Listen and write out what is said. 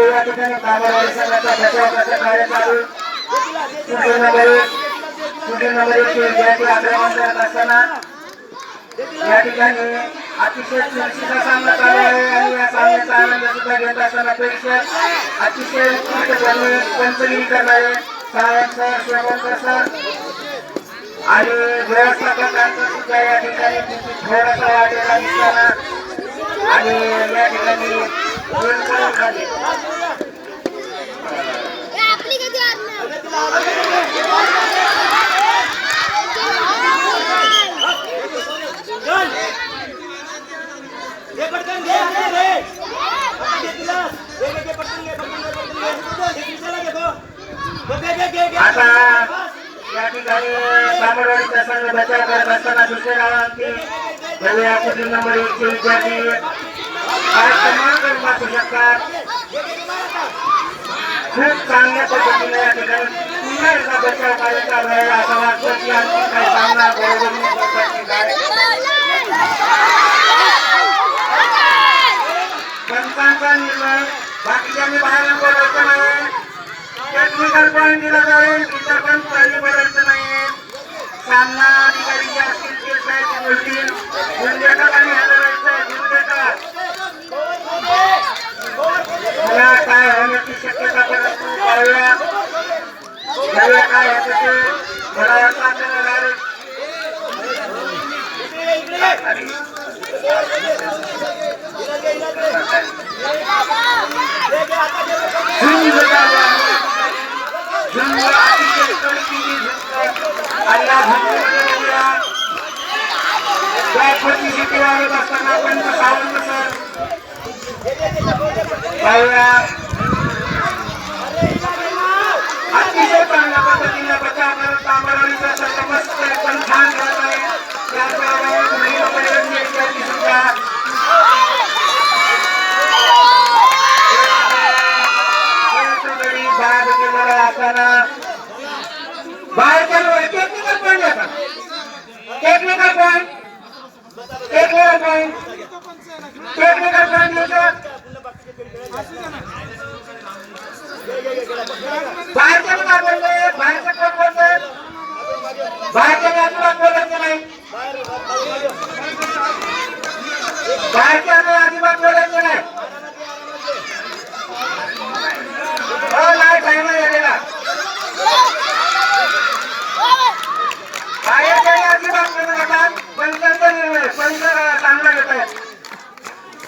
या ठिकाणी कामावाडी संघाचा बचाव नंबर नंबर एक विद्यार्थी आक्रमण करत असताना या ठिकाणी अतिशय चुरशीचा सामना चालू आहे आणि या सामन्याचा आनंद सुद्धा घेत असताना प्रेक्षक अतिशय पंचगिरी करणारे सावंत सर सर आणि व्यवस्थापकांचा सुद्धा या ठिकाणी थोडासा वाटेला दिसताना आणि या ठिकाणी दोन करून खाली पटकन घे रे पटकन घे तिला पटकन घे पटकन घे पटकन घे घे तिला घे गो घे घे घे घे घे आता या ठिकाणी सामरवाडीचा संघ बचाव करत असताना दुसऱ्या भव्य कुटुंब नंबर विद्यार्थी वाचू शकतात खूप चांगल्या पद्धतीने या ठिकाणी पुन्हा एकदा बचाव की आणखी काही पंचांचा निर्णय बाकीच्यांनी बाहेर बोलायचं नाही टेक्निकल पॉईंट दिला जाईल. इतर पण पॉईंट बोलायचं नाही सामना अधिकारी जे असतील ते साहेब बोलतील घेऊन देतात आणि हलवायचं घेऊन देतात मला काय होण्याची शक्यता परंतु पाहूया. जाऊया काय होतं ते. मला वाटतं आपल्याला direct आणि झुंज झाला. झुंज अतिशय कडकीची झुंज. आणि या झुंजीमध्ये बघूया. त्या प्रतिष्ठेची वाढत असताना आपण सावंत सर पाहूया अतिशय चांगल्या पद्धतीने बचाव करत तांबडवलीचा संघ मस्त छान खेळत आहे. त्याचबरोबर महिला परिषदेची एक सुद्धा बाद केलेला असताना बाहेर केलं टेक्निकल पॉईंट आता टेक्निकल पॉईंट टेक्निकल बाहेरच्या काय बोलले बाहेरचं कोण बोलतंय? बाहेरच्या अजिबात बोलायचं नाही. बाहेरच्या अजिबात बोलायचं नाही. हो नाही टाइम झालेला बाहेरच्या अजिबात बोलू नका निर्णय